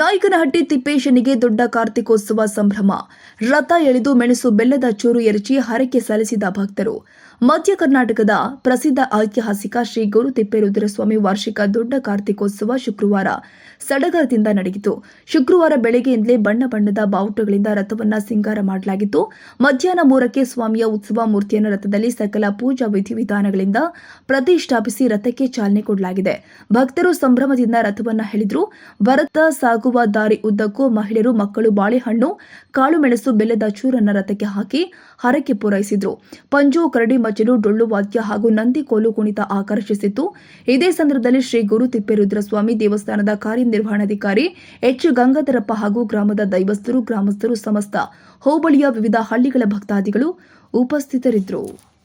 ಬೇವಿನಹಟ್ಟಿ ತಿಪ್ಪೇಶನಿಗೆ ದೊಡ್ಡ ಕಾರ್ತಿಕೋತ್ಸವ ಸಂಭ್ರಮ. ರಥ ಎಳೆದು ಮೆಣಸು ಬೆಲ್ಲದ ಚೂರು ಎರಚಿ ಹರಕೆ ಸಲ್ಲಿಸಿದ ಭಕ್ತರು. ಮಧ್ಯ ಕರ್ನಾಟಕದ ಪ್ರಸಿದ್ಧ ಐತಿಹಾಸಿಕ ಶ್ರೀ ಗುರು ತಿಪ್ಪೇರುದ್ರಸ್ವಾಮಿ ವಾರ್ಷಿಕ ದೊಡ್ಡ ಕಾರ್ತಿಕೋತ್ಸವ ಶುಕ್ರವಾರ ಸಡಗರದಿಂದ ನಡೆಯಿತು. ಶುಕ್ರವಾರ ಬೆಳಗ್ಗೆಯಿಂದಲೇ ಬಣ್ಣ ಬಣ್ಣದ ಬಾವುಟಗಳಿಂದ ರಥವನ್ನ ಸಿಂಗಾರ ಮಾಡಲಾಗಿತ್ತು. ಮಧ್ಯಾಹ್ನ ಮೂರಕ್ಕೆ ಸ್ವಾಮಿಯ ಉತ್ಸವ ಮೂರ್ತಿಯನ್ನು ರಥದಲ್ಲಿ ಸಕಲ ಪೂಜಾ ವಿಧಿವಿಧಾನಗಳಿಂದ ಪ್ರತಿಷ್ಠಾಪಿಸಿ ರಥಕ್ಕೆ ಚಾಲನೆ ಕೊಡಲಾಗಿದೆ. ಭಕ್ತರು ಸಂಭ್ರಮದಿಂದ ರಥವನ್ನ ಹೇಳಿದ್ರು ಭರತ ಸಾಗುವ ದಾರಿ ಉದ್ದಕ್ಕೂ ಮಹಿಳೆಯರು, ಮಕ್ಕಳು ಬಾಳೆಹಣ್ಣು ಕಾಳುಮೆಣಸು ಬೆಲ್ಲದ ಚೂರನ್ನ ರಥಕ್ಕೆ ಹಾಕಿ ಹರಕೆ ಪೂರೈಸಿದ್ರು. ಪಂಜು, ಕರಡಿ, ಮಜ್ಜಲು, ಡೊಳ್ಳು ವಾದ್ಯ ಹಾಗೂ ನಂದಿ ಕೋಲು ಕುಣಿತ ಆಕರ್ಷಿಸಿತ್ತು. ಇದೇ ಸಂದರ್ಭದಲ್ಲಿ ಶ್ರೀ ಗುರು ತಿಪ್ಪೇರುದ್ರಸ್ವಾಮಿ ದೇವಸ್ಥಾನದ ಕಾರ್ಯನಿರ್ವಹಣಾಧಿಕಾರಿ ಎಚ್. ಗಂಗಾಧರಪ್ಪ ಹಾಗೂ ಗ್ರಾಮದ ದೈವಸ್ಥರು, ಗ್ರಾಮಸ್ಥರು ಸಮಸ್ತ ಹೋಬಳಿಯ ವಿವಿಧ ಹಳ್ಳಿಗಳ ಭಕ್ತಾದಿಗಳು ಉಪಸ್ಥಿತರಿದ್ದರು.